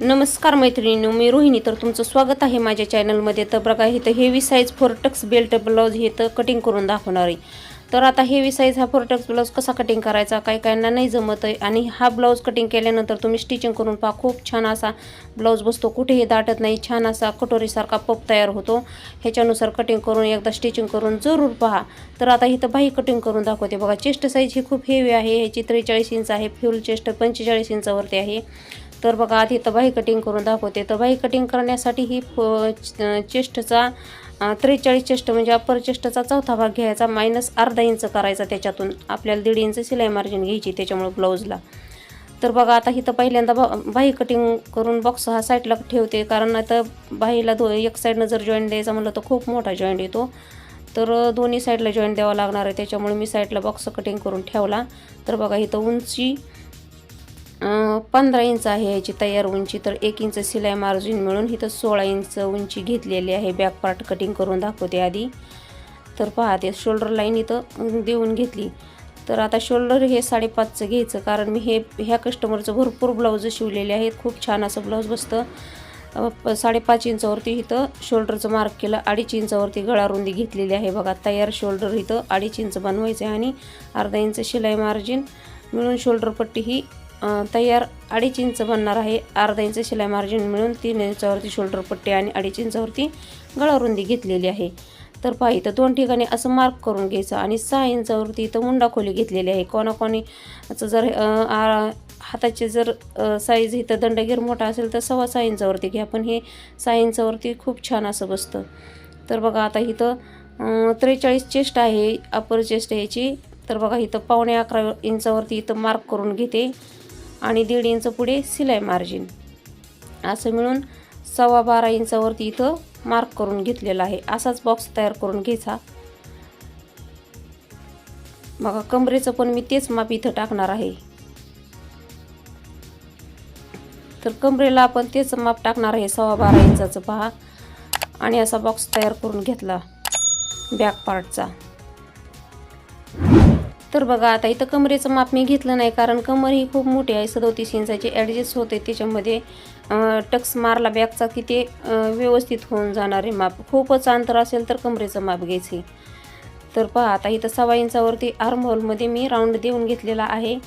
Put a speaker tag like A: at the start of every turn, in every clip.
A: नमस्कार मैत्रिणी मी रोहिणी. तर तुमचं स्वागत आहे माझ्या चॅनलमध्ये. तर बघा इथं हेवी साईज फोरटक्स बेल्ट ब्लाऊज हे तर कटिंग करून दाखवणार आहे. तर आता हेवी साईज हा फोरटक्स ब्लाऊज कसा कटिंग करायचा काही काहींना नाही जमत आहे. आणि हा ब्लाऊज कटिंग केल्यानंतर तुम्ही स्टिचिंग करून पहा खूप छान असा ब्लाऊज बसतो. कुठेही दाटत नाही छान असा कटोरीसारखा पप तयार होतो. ह्याच्यानुसार कटिंग करून एकदा स्टिचिंग करून जरूर पहा. तर आता इथं बाही कटिंग करून दाखवते. बघा चेस्ट साईज ही खूप हेवी आहे. ह्याची त्रेचाळीस इंच आहे. फ्युल चेस्ट पंचेचाळीस इंचावरती आहे. तर बघा आधी तबाही कटिंग करून दाखवते. तर कटिंग करण्यासाठी ही चेस्टचा त्रेचाळीस चेस्ट म्हणजे अप्पर चेस्टचा चौथा भाग घ्यायचा. मायनस अर्धा इंच करायचा त्याच्यातून. आपल्याला दीड इंच सिलाई मार्जिन घ्यायची त्याच्यामुळे ब्लाऊजला तर बघा आता इथं पहिल्यांदा बा बाही कटिंग करून बॉक्स हा साईडला ठेवते. कारण आता बाहीला दो एक साईडनं जर जॉईंट द्यायचा म्हणलं तर खूप मोठा जॉईंट येतो. तर दोन्ही साईडला जॉईंट द्यावा लागणार आहे. त्याच्यामुळे मी साईडला बॉक्स कटिंग करून ठेवला. तर बघा इथं उंची पंधरा इंच आहे याची तयार उंची तर एक इंच सिलाई मार्जिन मिळून इथं सोळा इंच उंची घेतलेली आहे. बॅक पार्ट कटिंग करून दाखवते आधी. तर पहा ते शोल्डर लाईन इथं देऊन घेतली. तर आता शोल्डर हे साडेपाचचं घ्यायचं कारण मी हे ह्या कस्टमरचं भरपूर ब्लाऊज शिवलेले आहेत. खूप छान असं ब्लाऊज बसतं. प- साडेपाच इंचावरती इथं शोल्डरचं मार्क केलं अडीच इंचावरती गळा रुंदी घेतलेली आहे. बघा तयार शोल्डर इथं अडीच इंच बनवायचं आहे आणि अर्धा इंच शिलाई मार्जिन मिळून शोल्डर पट्टी ही तयार अडीच इंच बनणार आहे. अर्धा इंच शिलाई मार्जिन मिळून तीन इंचावरती शोल्डर पट्टी आणि अडीच इंचावरती गळारुंदी घेतलेली आहे. तर पहा इथं दोन ठिकाणी असं मार्क करून घ्यायचं आणि सहा इंचावरती इथं मुंडा खोली घेतलेली आहे. कोणाकोणी जर आ- हाताचे जर साईज इथं दंडगीर मोठा असेल तर सव्वा सहा इंचावरती घ्या. पण हे सहा इंचावरती खूप छान असं बसतं. तर बघा आता इथं त्रेचाळीस चेस्ट आहे अपर चेस्ट याची. तर बघा इथं पावणे अकरा इंचावरती इथं मार्क करून घेते. आणि दीड इंच पुढे सिलाई मार्जिन असं मिळून सव्वा बारा इंचावरती इथं मार्क करून घेतलेला आहे. असाच बॉक्स तयार करून घ्यायचा. बघा कमरेचं पण मी तेच माप इथं टाकणार आहे. तर कमरेला आपण तेच माप टाकणार आहे सव्वा बारा इंचाचं. पहा. आणि असा बॉक्स तयार करून घेतला. बॅक पार्टचा तर बघा आता इथं कमरेचं माप मी घेतलं नाही कारण कमर ही खूप मोठी आहे. सदोतीस इंचाची ॲडजस्ट होते त्याच्यामध्ये टक्स मारला बॅगचा की ते व्यवस्थित होऊन जाणारे माप. खूपच अंतर असेल तर कमरेचं माप घ्यायचे. तर पहा आता इथं सव्वा इंचावरती आर्महोलमध्ये मी राऊंड देऊन घेतलेला आहे.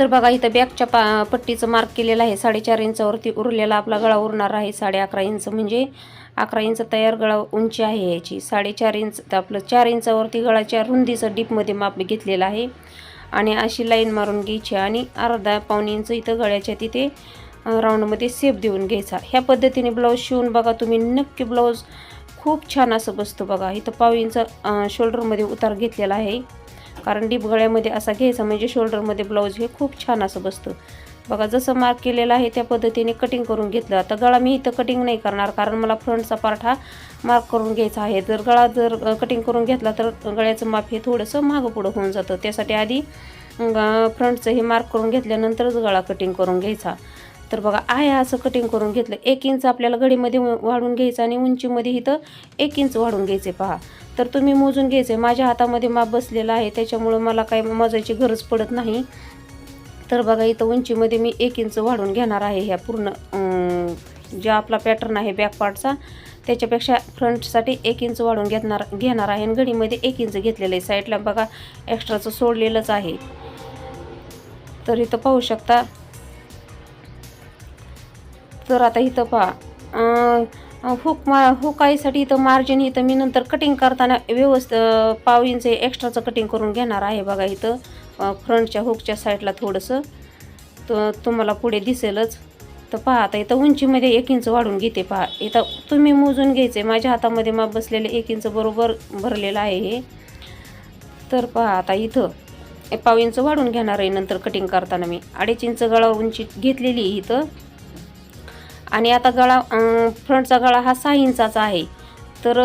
A: तर बघा इथं बॅगच्या पा पट्टीचं मार्क केलेलं आहे. साडेचार इंचावरती उरलेला आपला गळा उरणार आहे. साडे अकरा इंच म्हणजे अकरा इंच तयार गळा उंची आहे याची. साडेचार इंच तर आपलं चार इंचावरती गळाच्या रुंदीचं डीपमध्ये माप घेतलेलं आहे. आणि अशी लाईन मारून घ्यायची आणि अर्धा पाऊण इंच इथं गळ्याच्या तिथे राऊंडमध्ये सेप देऊन घ्यायचा. ह्या पद्धतीने ब्लाऊज शिवून बघा तुम्ही नक्की ब्लाऊज खूप छान असं बसतो बघा. इथं पाव इंच शोल्डरमध्ये उतार घेतलेला आहे. कारण डीप गळ्यामध्ये असा घ्यायचा म्हणजे शोल्डरमध्ये ब्लाऊज हे खूप छान असं बसतं. बघा जसं मार्क केलेलं आहे त्या पद्धतीने कटिंग करून घेतलं. आता गळा मी इथं कटिंग नाही करणार कारण मला फ्रंटचा पार्ट हा मार्क करून घ्यायचा आहे. जर गळा जर कटिंग करून घेतला तर गळ्याचं माप हे थोडंसं मागं पुढं होऊन जातं. त्यासाठी आधी फ्रंटचं हे मार्क करून घेतल्यानंतरच गळा कटिंग करून घ्यायचा. तर बघा आहे असं कटिंग करून घेतलं. एक इंच आपल्याला घडीमध्ये वाढून घ्यायचं आणि उंचीमध्ये इथं एक इंच वाढून घ्यायचे पहा. तर तुम्ही मोजून घ्यायचे माझ्या हातामध्ये माप बसलेला आहे त्याच्यामुळं मला काही मोजायची गरज पडत नाही. तर बघा इथं उंचीमध्ये मी एक इंच वाढून घेणार आहे ह्या पूर्ण जे आपला पॅटर्न आहे बॅक पार्टचा त्याच्यापेक्षा फ्रंटसाठी एक इंच वाढून घेणार घेणार आहे आणि घडीमध्ये एक इंच घेतलेलं आहे. साईडला बघा एक्स्ट्राचं सोडलेलंच आहे. तर इथं पाहू शकता. तर आता इथं पहा हुक मा हुकाईसाठी इथं मार्जिन इथं मी नंतर कटिंग करताना व्यवस्थित पाव इंच एक्स्ट्राचं कटिंग करून घेणार आहे बघा इथं. फ्रंटच्या हुकच्या साईडला थोडंसं. तर तुम्हाला पुढे दिसेलच. तर पहा आता इथं उंचीमध्ये एक इंच वाढून घेते पहा. इथं तुम्ही मोजून घ्यायचे. माझ्या हातामध्ये मग बसलेले एक इंच बरोबर भरलेलं आहे हे. तर पहा आता इथं पाव इंच वाढून घेणार आहे नंतर कटिंग करताना मी. अडीच इंच गळा उंची घेतलेली आहे इथं. आणि आता गळा फ्रंटचा गळा हा सहा इंचाचा आहे. तर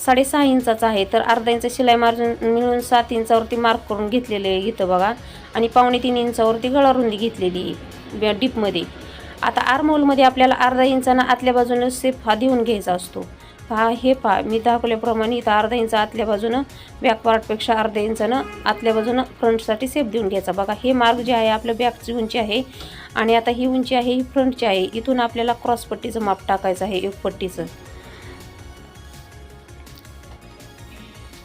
A: साडेसहा इंचाचा आहे. तर अर्धा इंच शिलाई मार्जिन मिळून सात इंचावरती मार्क करून घेतलेले आहे इथं बघा. आणि पावणे तीन इंचावरती गळा रुंदी घेतलेली आहे डीपमध्ये. आता आरमोलमध्ये आपल्याला अर्धा इंचानं आतल्या बाजूनं सेफ हा देऊन घ्यायचा असतो. पहा हे पहा मी दाखवल्याप्रमाणे इथं अर्धा इंच आतल्या बाजूनं बॅक पार्टपेक्षा अर्धा इंचानं आतल्या बाजूनं फ्रंटसाठी सेफ देऊन घ्यायचा. बघा हे मार्क जे आहे आपलं बॅकची उंची आहे आणि आता ही उंची आहे ही फ्रंटची आहे. इथून आपल्याला क्रॉस पट्टीचं माप टाकायचं आहे एक पट्टीचं.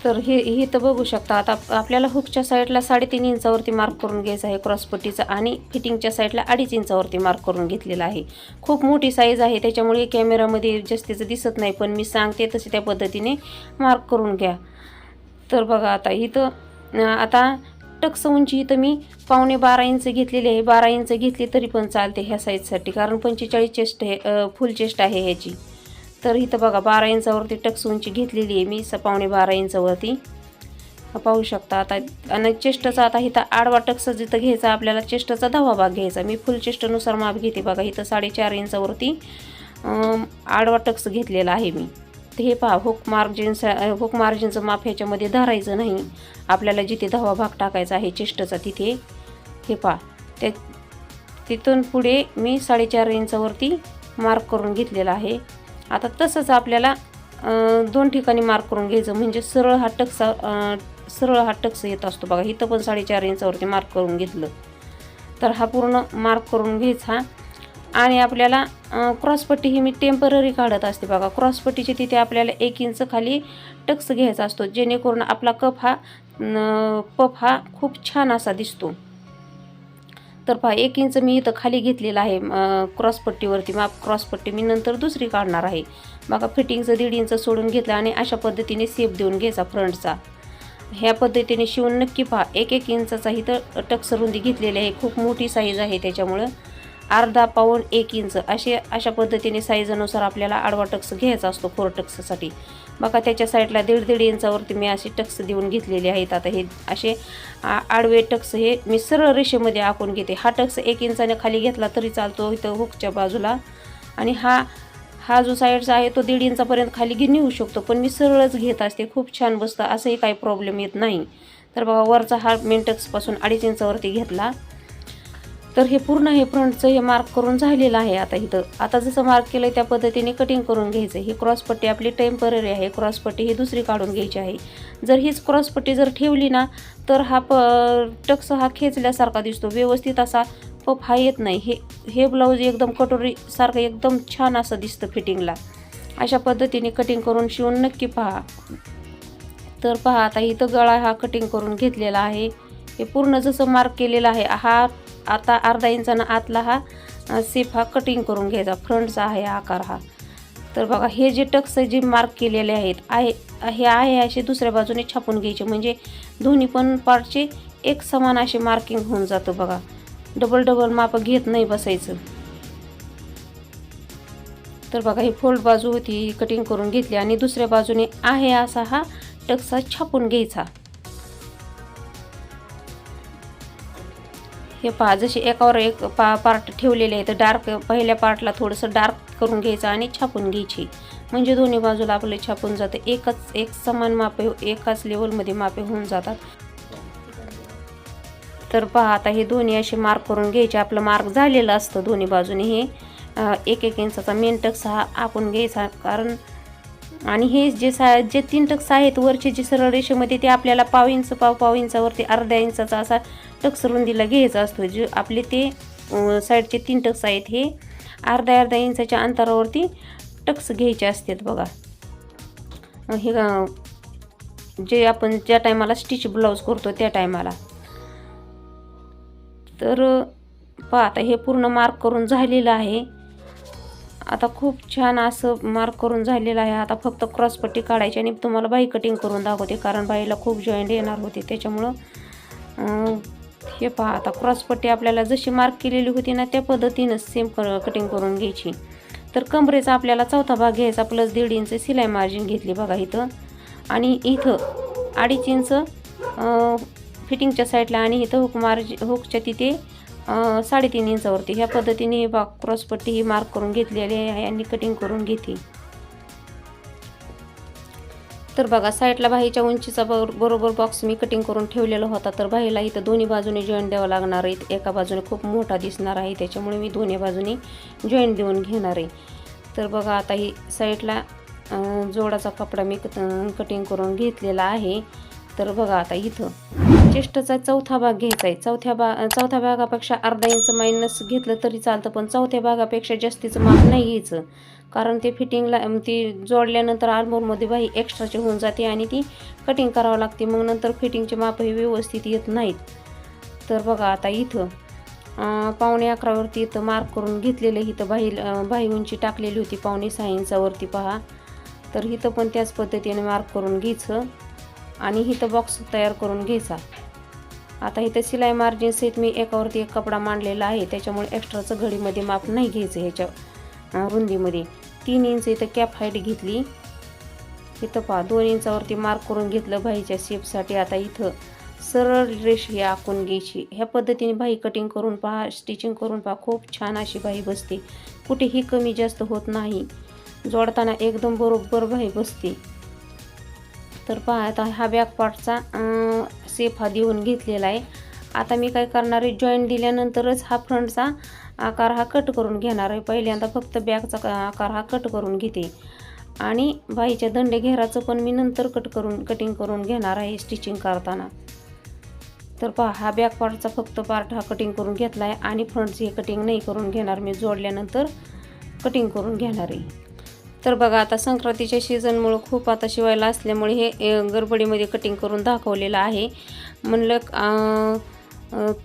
A: तर हे हे तर बघू शकता. आता आपल्याला हुकच्या साईडला साडेतीन इंचावरती मार्क करून घ्यायचं आहे क्रॉसपट्टीचा आणि फिटिंगच्या साईडला अडीच इंचावरती मार्क करून घेतलेला आहे. खूप मोठी साईज आहे त्याच्यामुळे कॅमेरामध्ये जास्तीचं दिसत नाही पण मी सांगते तसे त्या पद्धतीने मार्क करून घ्या. तर बघा आता इथं आता टक्स उंची इथं मी पावणे बारा इंच घेतलेली आहे. बारा इंच घेतली तरी पण चालते ह्या साईजसाठी कारण पंचेचाळीस चेस्ट आहे फुल चेस्ट आहे ह्याची. तर इथं बघा बारा इंचावरती टक्स उंची घेतलेली आहे मी स पावणे बारा इंचावरती पाहू शकता आता आणि चेस्टचा आता इथं आडवा टक्स जिथं घ्यायचा आपल्याला चेस्टचा दहावा भाग घ्यायचा. मी फुल चेस्टनुसार माप घेते बघा इथं साडेचार इंचावरती आडवा टक्स घेतलेला आहे मी. हे पहा हुक मार्जिन हुक मार्जिनचं माप ह्याच्यामध्ये धरायचं नाही. आपल्याला जिथे दहावा भाग टाकायचा आहे चेष्टचा तिथे. हे पहा त्या तिथून पुढे मी साडेचार इंचावरती मार्क करून घेतलेला आहे. आता तसंच आपल्याला दोन ठिकाणी मार्क करून घ्यायचं म्हणजे सरळ हा टक्सा सरळ हा टक्स येत असतो बघा. इथं पण साडेचार इंचावरती मार्क करून घेतलं. तर हा पूर्ण मार्क करून घ्यायचा. आणि आपल्याला क्रॉसपट्टी ही मी टेंपररी काढत असते बघा. क्रॉसपट्टीची तिथे आपल्याला एक इंच खाली टक्स घ्यायचा असतो. जेणेकरून आपला कप हा पप पफ हा खूप छान असा दिसतो. तर पहा एक इंच मी इथं खाली घेतलेला आहे क्रॉसपट्टीवरती. माप क्रॉसपट्टी मी नंतर दुसरी काढणार आहे. बघा फिटिंगचं दीड इंच सोडून घेतलं आणि अशा पद्धतीने सेप देऊन घ्यायचा फ्रंटचा. ह्या पद्धतीने शिवून नक्की पहा. एक एक इंचाचा इथं टक्स रुंदी घेतलेली आहे. खूप मोठी साईज आहे त्याच्यामुळं. अर्धा पाऊण एक इंच असे अशा पद्धतीने साईजनुसार आपल्याला आडवा टक्स घ्यायचा असतो फोर टक्ससाठी. बघा त्याच्या साईडला दीड दीड इंचावरती मी असे टक्स देऊन घेतलेले आहेत. आता हे असे आ- आडवे टक्स हे मी सरळ रेषेमध्ये आखून घेते. हा टक्स एक इंचाने खाली घेतला तरी चालतो इथं हुकच्या बाजूला. आणि हा हा जो साईडचा आहे तो दीड इंचापर्यंत खाली घे नेऊ शकतो. पण मी सरळच घेत असते. खूप छान बसतं. असंही काही प्रॉब्लेम येत नाही. तर बघा वरचा हा मेन टक्सपासून अडीच इंचावरती घेतला. तर हे पूर्ण हे फ्रंटचं हे मार्क करून झालेलं आहे आता इथं. आता जसं मार्क केलं त्या पद्धतीने कटिंग करून घ्यायचं. ही क्रॉसपट्टी आपली टेंपररी आहे. क्रॉसपट्टी ही दुसरी काढून घ्यायची आहे. जर हीच क्रॉसपट्टी जर ठेवली ना तर हा प टक्स हा खेचल्यासारखा दिसतो. व्यवस्थित असा पप हा येत नाही. हे हे ब्लाऊज एकदम कटोरीसारखं एकदम छान असं दिसतं फिटिंगला अशा पद्धतीने कटिंग करून शिवून नक्की पहा. तर पहा आता इथं गळा हा कटिंग करून घेतलेला आहे. हे पूर्ण जसं मार्क केलेलं आहे हा आता अर्धा इंचानं आतला हा सेफ हा कटिंग करून घ्यायचा. फ्रंटचा आहे आकार हा. तर बघा हे जे टक्स जे मार्क केलेले आहेत आहे हे आहे असे दुसऱ्या बाजूने छापून घ्यायचे. म्हणजे दोन्ही पण पार्टचे एक समान असे मार्किंग होऊन जातं बघा. डबल डबल माप घेत नाही बसायचं. तर बघा ही फोल्ड बाजू होती कटिंग करून घेतली. आणि दुसऱ्या बाजूने आहे असा हा टक्सा छापून घ्यायचा. हे पहा जसे एकावर एक पा पार्ट ठेवलेले आहे तर डार्क पहिल्या पार्टला थोडंसं डार्क करून घ्यायचं आणि छापून घ्यायची. म्हणजे दोन्ही बाजूला आपलं छापून जातं. एकच एक समान मापे एकाच लेवलमध्ये मापे होऊन जातात. तर पहा आता हे दोन्ही असे मार्क करून घ्यायचे. आपलं मार्क झालेलं असतं दोन्ही बाजूने हे. एक एक इंचाचा मेन टक्स हा आपण घ्यायचा. कारण आणि हे जे सा जे तीन टक्स आहेत वरचे जे सरळ रेषेमध्ये ते आपल्याला पाव इंच पाव पाव इंचावरती अर्ध्या इंचाचा असा टक्स रुंदीला घ्यायचा असतो. जे आपले ते साईडचे तीन टक्स आहेत हे अर्ध्या अर्ध्या इंचाच्या अंतरावरती टक्स घ्यायचे असतात बघा. हे जे आपण ज्या टायमाला स्टिच ब्लाऊज करतो त्या टायमाला. तर पहा आता हे पूर्ण मार्क करून झालेलं आहे. आता खूप छान असं मार्क करून झालेलं आहे. आता फक्त क्रॉसपट्टी काढायची आणि तुम्हाला बाई कटिंग करून दाखवते. कारण बाईला खूप जॉईंट येणार होते. त्याच्यामुळं हे पहा आता क्रॉसपट्टी आपल्याला जशी मार्क केलेली होती ना त्या पद्धतीनंच सेम कटिंग करून घ्यायची. तर कमरेचा आपल्याला चौथा भाग घ्यायचा. प्लस दीड इंच सिलाई मार्जिन घेतली बघा इथं. आणि इथं अडीच इंच फिटिंगच्या साईडला आणि इथं हुक मार्ज हुकच्या तिथे साडेतीन इंचावरती. ह्या पद्धतीने ही बा क्रॉसपट्टी ही मार्क करून घेतलेली आहे आणि कटिंग करून घेते. तर बघा साईडला बाहीच्या उंचीचा बरोबर बॉक्स मी कटिंग करून ठेवलेला होता. तर बाहीला इथं दोन्ही बाजूने जॉईंट द्यावं लागणार आहे. एका बाजूने खूप मोठा दिसणार आहे. त्याच्यामुळे मी दोन्ही बाजूने जॉईंट देऊन घेणार आहे. तर बघा आता ही साईडला जोडाचा कपडा मी कटिंग करून घेतलेला आहे. तर बघा आता इथं. चेष्टचा चौथा भाग घ्यायचा आहे. चौथ्या भा चौथ्या भागापेक्षा अर्धा इंच मायनस घेतलं तरी चालतं पण चौथ्या भागापेक्षा जास्तीचं माप नाही घ्यायचं. कारण ते फिटिंगला ती जोडल्यानंतर आल्मोरमध्ये बाही एक्स्ट्राची होऊन जाते आणि ती कटिंग करावं लागते. मग नंतर फिटिंगचे मापही व्यवस्थित येत नाहीत. तर बघा आता इथं पावणे अकरावरती इथं मार्क करून घेतलेलं इथं बाही बाही उंची टाकलेली होती पावणे सहा इंचावरती पहा. तर इथं पण त्याच पद्धतीने मार्क करून घ्यायचं. आणि इथं बॉक्स तयार करून घ्यायचा. आता इथं सिलाई मार्जिन सहित मी एकावरती एक कपडा मांडलेला आहे. त्याच्यामुळे एक्स्ट्राचं घडीमध्ये माप नाही घ्यायचं ह्याच्या रुंदीमध्ये. तीन इंच इथं कॅप हाईट घेतली. इथं पहा दोन इंचावरती मार्क करून घेतलं भाईच्या शेपसाठी आता इथं सरळ रेष ही आखून घ्यायची. ह्या पद्धतीने भाई कटिंग करून पहा स्टिचिंग करून पहा. खूप छान अशी भाई बसते. कुठेही कमी जास्त होत नाही. जोडताना एकदम बरोबर भाई बसते. तर पहा आता हा बॅक पार्टचा सेफ हा देऊन घेतलेला आहे. आता मी काय करणार आहे जॉईंट दिल्यानंतरच हा फ्रंटचा आकार हा कट करून घेणार आहे. पहिल्यांदा फक्त बॅगचा आकार हा कट करून घेते. आणि बाईच्या दंडे घेराचं पण मी नंतर कट करून कटिंग करून घेणार आहे स्टिचिंग करताना. तर पहा हा बॅक पार्टचा फक्त पार्ट हा कटिंग करून घेतला आहे आणि फ्रंटची हे कटिंग नाही करून घेणार. मी जोडल्यानंतर कटिंग करून घेणार आहे. तर बघा आता संक्रांतीच्या सीझनमुळं खूप आता शिवायला असल्यामुळे हे गडबडीमध्ये कटिंग करून दाखवलेलं आहे. म्हणलं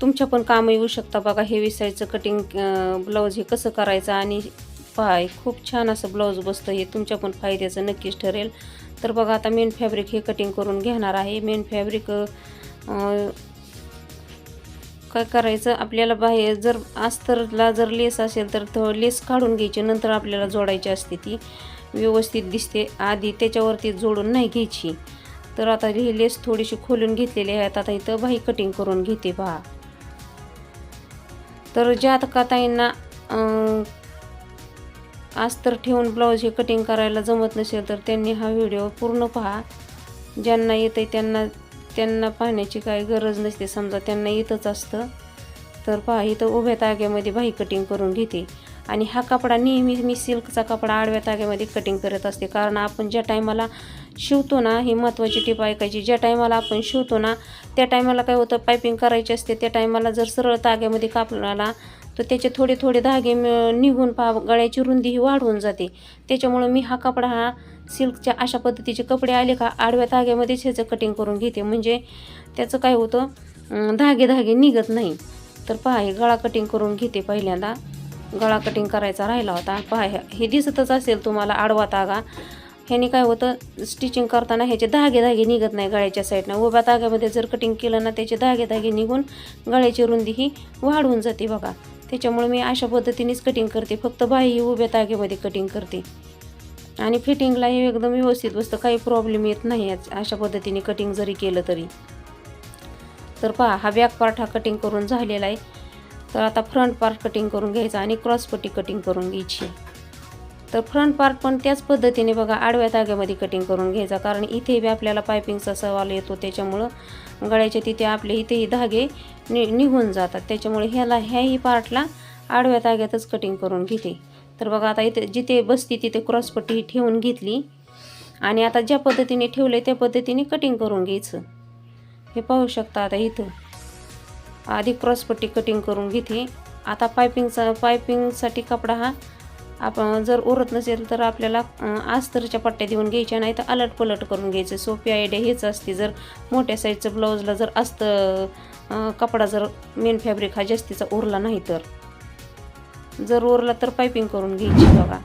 A: तुमच्या पण कामं येऊ शकता बघा हे विसायचं कटिंग ब्लाऊज हे कसं करायचं आणि पाय खूप छान असं ब्लाऊज बसतं हे तुमच्या पण फायद्याचं नक्कीच ठरेल. तर बघा आता मेन फॅब्रिक हे कटिंग करून घेणार आहे. मेन फॅब्रिक काय करायचं? आपल्याला बाहेर जर अस्तरला जर लेस असेल तर तो लेस काढून घ्यायची नंतर आपल्याला जोडायची असते ती. व्यवस्थित दिसते. आधी त्याच्यावरती जोडून नाही घ्यायची. तर आता ही लेस थोडीशी खोलून घेतलेली आहेत. आता इथं बाही कटिंग करून घेते पहा. तर ज्या का ताईंना अस्तर ठेवून ब्लाऊज हे कटिंग करायला जमत नसेल तर त्यांनी हा व्हिडिओ पूर्ण पहा. ज्यांना येतं त्यांना त्यांना पाहण्याची काही गरज नसते. समजा त्यांना येतच असतं तर पहा इथं उभ्या ताग्यामध्ये बाही कटिंग करून घेते. आणि हा कपडा नेहमी मी सिल्कचा कपडा आडव्या ताग्यामध्ये कटिंग करत असते. कारण आपण ज्या टायमाला शिवतो ना ही महत्त्वाची टीप ऐकायची ज्या टायमाला आपण शिवतो ना त्या टायमाला काय होतं? पायपिंग करायची असते. त्या टायमाला जर सरळ ताग्यामध्ये कापणाला तर त्याचे थोडे थोडे धागे निघून पा गळ्याची रुंदी ही वाढवून जाते. त्याच्यामुळं मी हा कपडा हा सिल्कच्या अशा पद्धतीचे कपडे आले का आडव्या धाग्यामध्येच ह्याचं कटिंग करून घेते. म्हणजे त्याचं काय होतं धागे धागे निघत नाही. तर पहा हे गळा कटिंग करून घेते पहिल्यांदा. गळा कटिंग करायचा राहिला होता. पहा हे- हे दिसतच असेल तुम्हाला आडवा तागा ह्याने काय होतं स्टिचिंग करताना ह्याचे धागे धागे निघत नाही गळ्याच्या साईडनं उभ्या ताग्यामध्ये जर कटिंग केलं ना त्याचे धागे धागे निघून गळ्याची रुंदी ही वाढवून जाते बघा. त्याच्यामुळे मी अशा पद्धतीनेच कटिंग करते. फक्त बाही उभ्या तागेमध्ये कटिंग करते. आणि फिटिंगलाही एकदम व्यवस्थित बसतं. काही प्रॉब्लेम येत नाही अशा पद्धतीने कटिंग जरी केलं तरी. तर पहा हा बॅक पार्ट हा कटिंग करून झालेला आहे. तर आता फ्रंट पार्ट कटिंग करून घ्यायचा आणि क्रॉस पट्टी कटिंग करून घ्यायची तर फ्रंट पार्ट पण त्याच पद्धतीने बघा आडव्या धाग्यामध्ये कटिंग करून घ्यायचा. कारण इथे बी आपल्याला पायपिंगचा सवाल येतो त्याच्यामुळं गळ्याच्या तिथे आपले इथेही धागे नि निघून जातात. त्याच्यामुळे ह्याला ह्याही पार्टला आडव्या धाग्यातच कटिंग करून घेते. तर बघा आता इथे जिथे बसती तिथे क्रॉसपट्टी ही ठेवून घेतली. आणि आता ज्या पद्धतीने ठेवले त्या पद्धतीने कटिंग करून घ्यायचं. हे पाहू शकता आता इथं. आधी क्रॉसपट्टी कटिंग करून घेते. आता पायपिंगचा पायपिंगसाठी कपडा हा आपण जर उरत नसेल तर आपल्याला आस्तरच्या अस्तरच्या पट्ट्या देऊन घ्यायच्या नाही तर अलट पलट करून घ्यायचं. सोपी आयडिया हेच असते. जर मोठ्या साईजचं ब्लाऊजला जर अस्त कपडा जर मेन फॅब्रिक हा जास्तीचा उरला नाही तर. जर उरला तर पायपिंग करून घ्यायची बघा.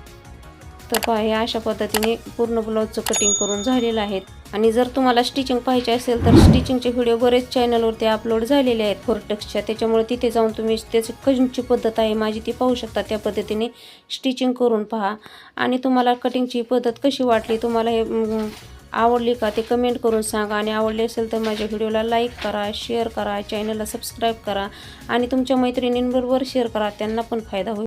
A: तर पहा हे अशा पद्धतीने पूर्ण ब्लाऊजचं कटिंग करून झालेलं आहेत आणि जर तुम्हाला स्टिचिंग पाहिजे असेल तर स्टिचिंगचे व्हिडिओ बरेच चॅनलवरती अपलोड झालेले आहेत फोरटेक्सच्या त्याच्यामुळे तिथे जाऊन तुम्ही त्याची कटिंगची पद्धत आहे माझी ती पाहू शकता. त्या पद्धतीने स्टिचिंग करून पहा. आणि तुम्हाला कटिंगची पद्धत कशी वाटली तुम्हाला हे आवडली का ते कमेंट करून सांगा. आणि आवडली असेल तर माझ्या व्हिडिओला लाईक करा शेअर करा चॅनलला सबस्क्राईब करा. आणि तुमच्या मैत्रिणींबरोबर शेअर करा त्यांना पण फायदा होईल.